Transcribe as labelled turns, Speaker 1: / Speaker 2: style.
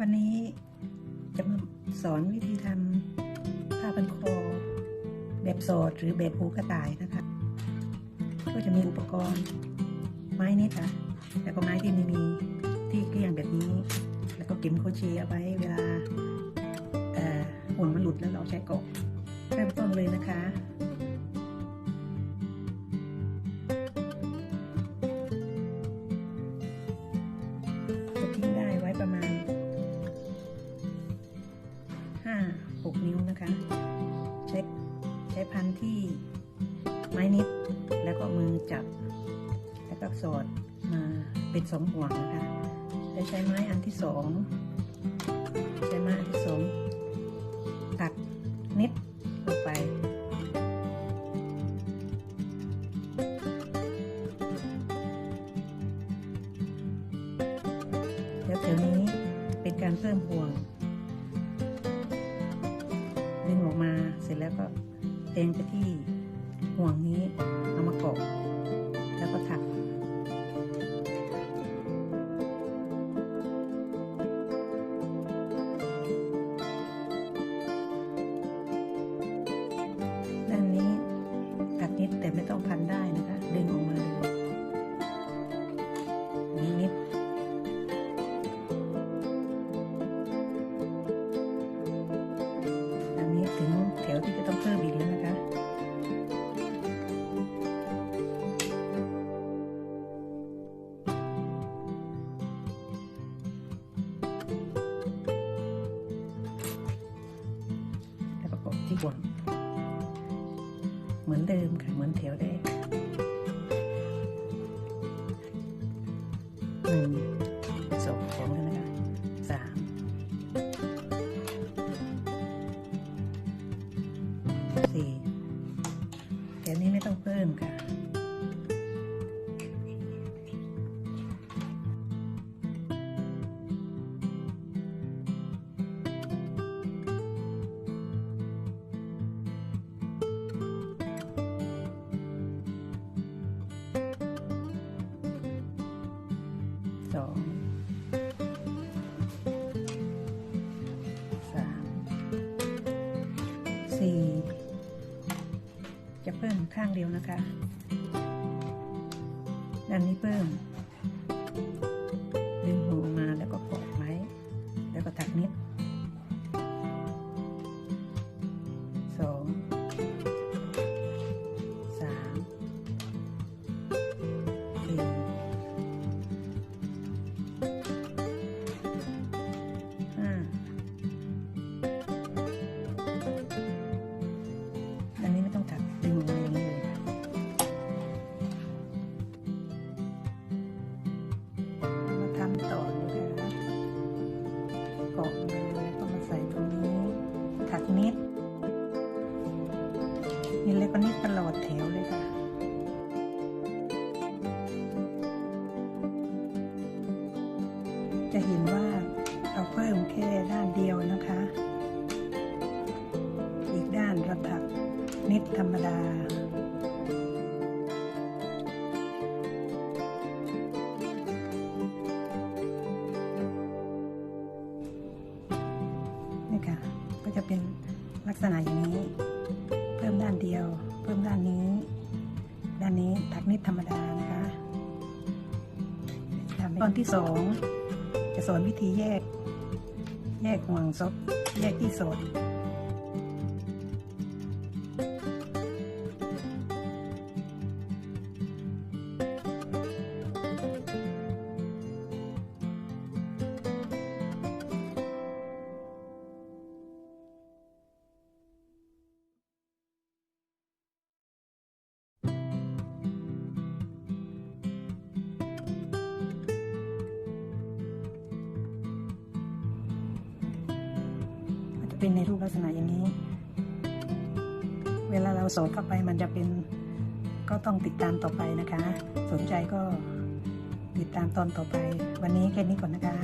Speaker 1: วันนี้จะมาสอนวิธีทำผ้าพันคอแบบโสดหรือแบบหูกระต่ายนะคะ ก็จะมีอุปกรณ์ไม้นี่ค่ะแล้วก็ไม้ที่ไม่มีที่เกลี้ยงแบบนี้ แล้วก็เก็มโคเชต์เอาไว้เวลาเอ่อห่วงมันหลุดแล้วเราใช้กาะเริ่มต้นเลยนะคะ นะคะ ใช้ใช้พันที่ไม้นิด แล้วก็มือจับ แล้วก็สอดมาเป็นสองห่วงนะคะแล้วใช้ไม้อันที่สองใช้ไม้อันที่สองตักนิดลงไปแล้วแถวนี้เป็นการเพิ่มห่วง แล้วก็แทงไปที่ห่วงนี้เอามาเกาะแล้วก็ถัก ที่บน เหมือนเดิมค่ะ เหมือนแถวแรกหนึ่งสองสอมกันนะคะสามสี่แถวนี้ไม่ต้องเพิ่มค่ะ สองสามสี่จะเพิ่มข้างเดียวนะคะด้านนี้เพิ่มดึงหัวมาแล้วก็กดไว้แล้วก็ถักนิด นิดธรรมดานี่ค่ะ ก็จะเป็นลักษณะอย่างนี้ เพิ่มด้านเดียว เพิ่มด้านนี้ ด้านนี้ถักนิดธรรมดานะคะทำตอนที่สองจะสอนวิธีแยก แยกห่วงซบแยกที่สด เป็นในรูปลักษณะอย่างนี้ เวลาเราสอดเข้าไปมันจะเป็นก็ต้องติดตามต่อไปนะคะ สนใจก็ติดตามตอนต่อไป วันนี้แค่นี้ก่อนนะคะ